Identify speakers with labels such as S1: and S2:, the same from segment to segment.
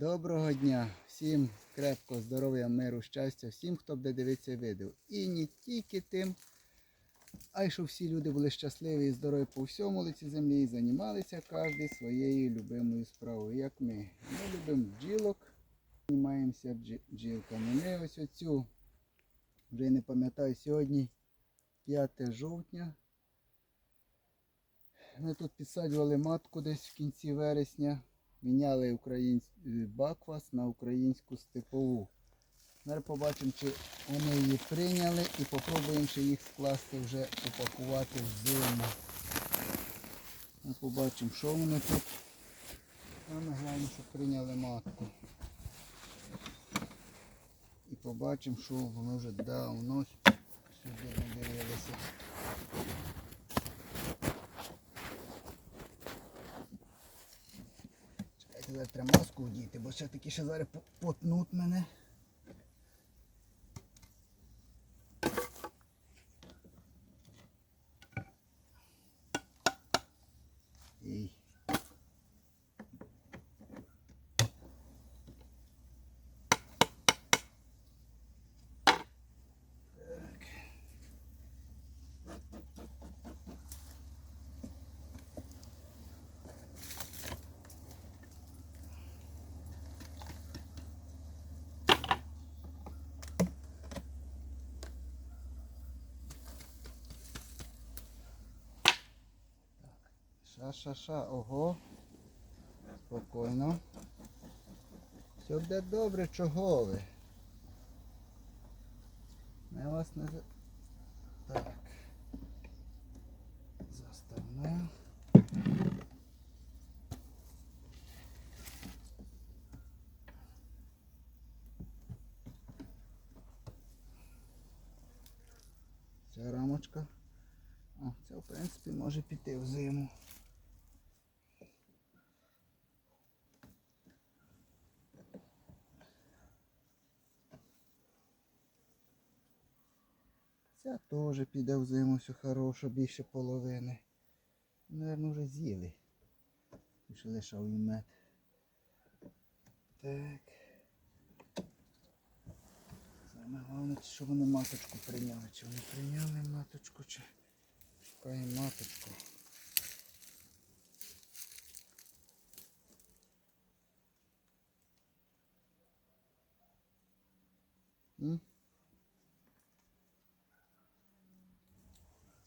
S1: Доброго дня, всім крепкого здоров'я, миру, щастя, всім, хто буде дивитися відео. І не тільки тим, а й щоб всі люди були щасливі і здорові по всьому лиці землі і займалися кожен своєю любимою справою, як ми. Ми любимо бджілок, займаємося бджілками. Ми ось оцю, вже не пам'ятаю, сьогодні 5 жовтня. Ми тут підсаджували матку десь в кінці вересня. Міняли українсь... е, баквас на українську степову. Зараз побачимо, чи вони її прийняли і попробуємо ще їх скласти вже упакувати в зиму. Ми побачимо, що вони тут. Ми глянемо, що прийняли матку. І побачимо, що воно вже давно сюди не. Чекайте, зараз треба маску одіти, бо ще таки ще зараз по- потнуть мене. Ша-ша-ша, ого. Спокійно. Все буде добре, чого ви? Ми вас не. Так. Заставляю. Ця рамочка. О, це в принципі може піти в зиму. Ця теж піде в зиму, все хороше, більше половини. Наверно, вже з'їли. Ще лишав їм мед. Так. Саме головне, щоб вони маточку прийняли. Чи вони прийняли маточку, чи шукаємо маточку. М?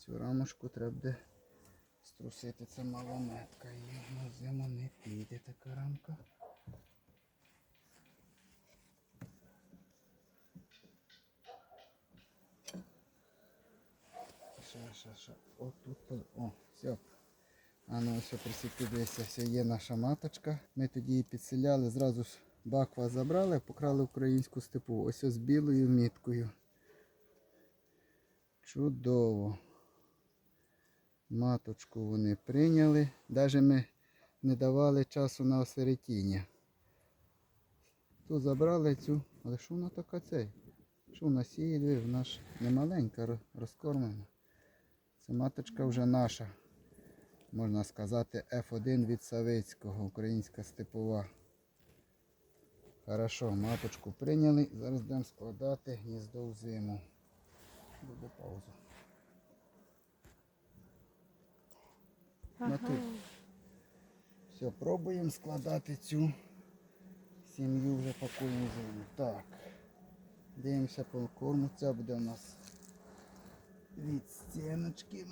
S1: Цю рамочку треба буде струсити. Це малометка. І на зиму не піде така рамка. Ша, ша, ша. О, тут. О, все. А ну ось присвітилися, все є наша маточка. Ми тоді її підселяли, зразу ж баква забрали, покрали українську степу. Ось ось з білою міткою. Чудово. Маточку вони прийняли. Навіть ми не давали часу на осередіння. Тут забрали цю, але що вона така цей? Що вона сіє, диви, вона ж не маленька, розкормлена. Це маточка вже наша. Можна сказати, F1 від Савицького, українська степова. Хорошо, маточку прийняли. Зараз будемо складати гніздо в зиму. Буде пауза. Тут. Все, пробуємо складати цю сім'ю вже пакуємо зиму. Так. Дивимося по корму. Це буде у нас від стіночки.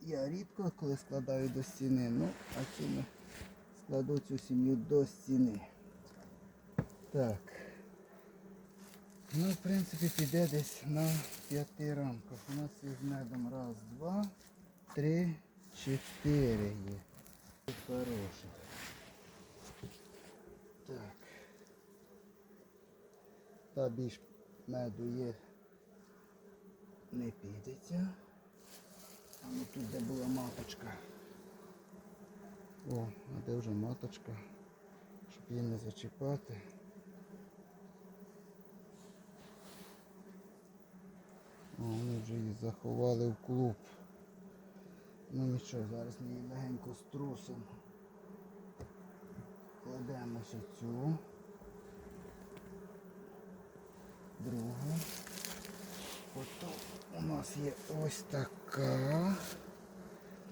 S1: Я рідко коли складаю до стіни. Ну, а цю ми складу цю сім'ю до стіни. Так. Ну, в принципі, піде десь на п'яти рамках. У нас їх медом раз, два, три, чотири є. Хороших. Так. Та більш меду є. Не підеться. А ну тут де була маточка. О, а де вже маточка? Щоб її не зачіпати. О, вони вже її заховали в клуб. Ну нічого, зараз ми її легенько струсимо. Кладемо ще цю, другу. Потім у нас є ось така.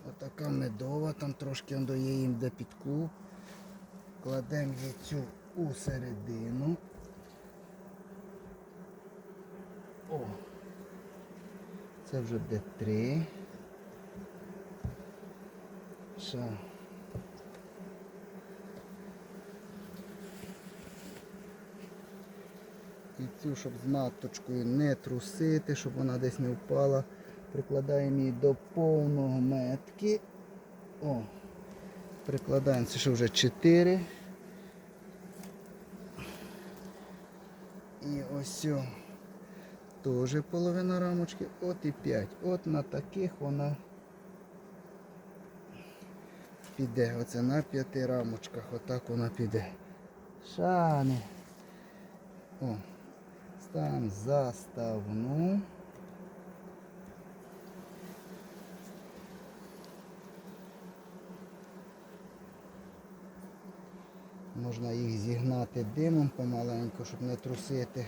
S1: Отака медова, там трошки є їм де підку. Кладемо її цю у середину. О! Це вже де три все. І цю, щоб з маточкою не трусити, щоб вона десь не впала. Прикладаємо її до повного метки. О! Прикладаємо це ще вже 4. І ось о. Теж половина рамочки. От і 5. От на таких вона піде. Оце на п'яти рамочках, отак вона піде. Шани. О, стан заставну. Можна їх зігнати димом помаленьку, щоб не трусити.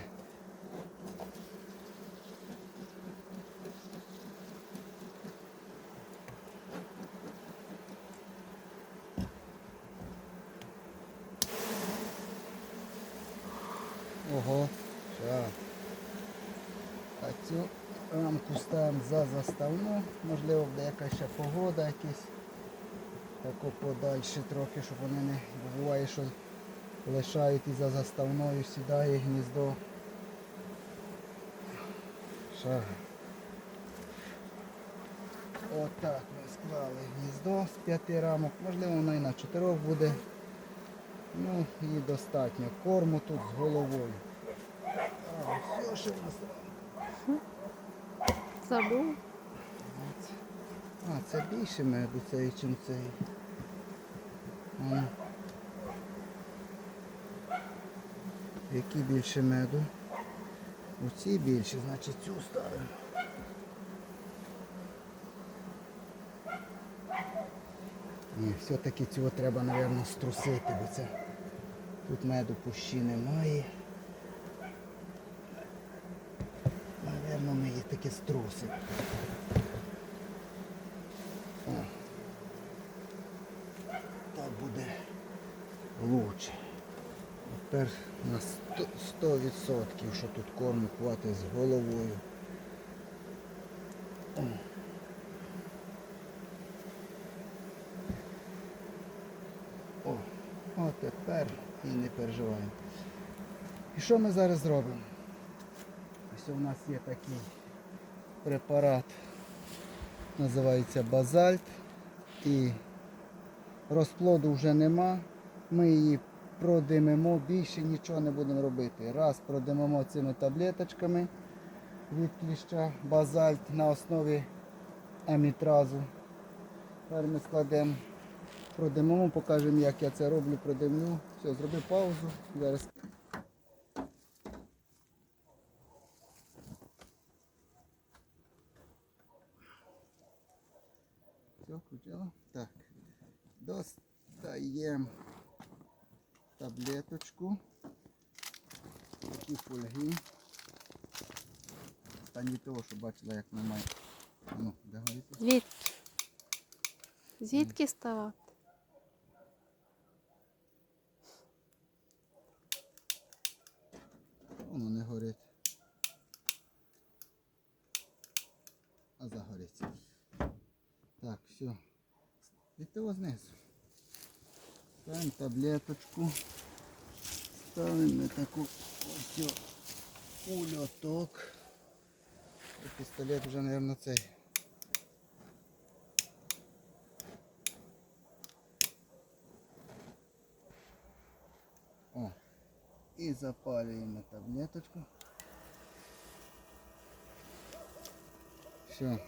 S1: Ого, так. А цю ставимо за заставну. Можливо, буде якась ще погода якась. Тако подальше трохи, щоб вони не буває, що лишають і за заставною сідає гніздо. Шага. Отак ми склали гніздо з п'яти рамок. Можливо, воно і на чотирьох буде. Ну, їй достатньо. Корму тут з головою. А, все, що в нас.
S2: Забув.
S1: А, це більше меду цей, чим цей. Які більше меду? Оці більше, значить цю ставимо. Ні, все-таки цього треба, мабуть, струсити, бо це тут меду пущі немає. Навірно, ми її таки струсимо. О. Так буде лучше. Тепер на 100%, 100% що тут корму хватить з головою. О, о, тепер і не переживаємо. І що ми зараз зробимо? Ось у нас є такий препарат, називається базальт. І розплоду вже нема. Ми її продимемо, більше нічого не будемо робити. Раз продимемо цими таблеточками від кліща базальт на основі амітразу. Тепер ми складемо, продимемо, покажемо, як я це роблю, продимлю. Все, зроби паузу. Зараз. Все, включила? Так. Достаємо таблеточку. Такі фольги. Та не того, що бачила, як немає. Ну, де горіти?
S2: Звідки? Звідки ставати?
S1: Воно не горить. все. Від того знизу. Ставимо таблеточку. Ставимо на таку ось ульоток. І Пістолет вже, мабуть, цей. О. І запалюємо таблеточку. Все.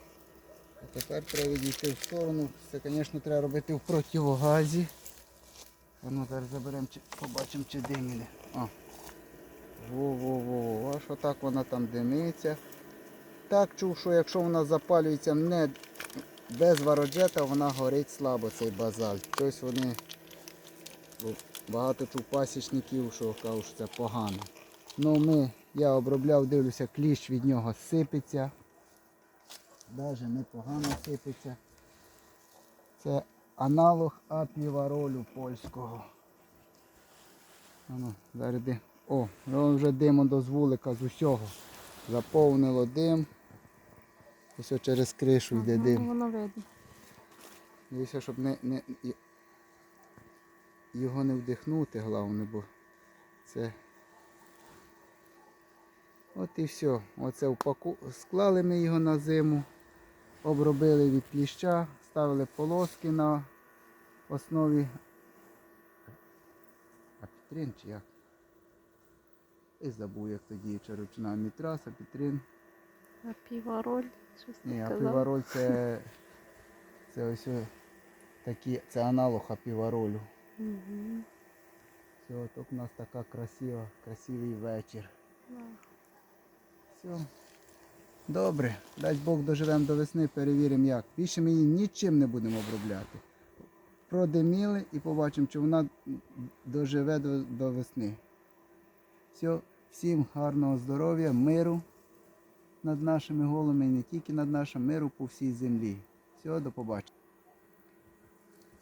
S1: А тепер треба відійти в сторону. Це, звісно, треба робити в противогазі. Воно зараз заберемо, чи- побачимо, чи димілі. О. Во-во-во. Аж отак вона там димиться. Так чув, що якщо вона запалюється не без вароджета, вона горить слабо цей базальт. Тобто вони Багато чув пасічників, що кажуть, що це погано. Ну ми, я обробляв, дивлюся, кліщ від нього сипеться. Навіть непогано сипеться. Це аналог апіваролю польського. Ану, зараз. О, воно вже димом до звулика з усього. Заповнило дим. Ось через кришу йде
S2: Ага,
S1: дим.
S2: Воно видно.
S1: Дивіться, щоб не, не, його не вдихнути, головне, бо це. От і все. Оце впаку... Склали ми його на зиму, обробили від кліща, ставили полоски на основі. Апітрин чи як? І забув, як тоді чи ручна мітрас, апітрин.
S2: А. Щось
S1: Ні,
S2: ти казав.
S1: апівароль це, це ось такі, це аналог апіваролю.
S2: Мгм.
S1: Все, тут у нас така красива, красивий вечір.
S2: Да.
S1: Все. Добре, дасть Бог доживемо до весни, перевіримо як. Більше ми її нічим не будемо обробляти. Продиміли і побачимо, чи вона доживе до, до весни. Все, всім гарного здоров'я, миру над нашими голами, і не тільки над нашим миру по всій землі. Все, до побачення.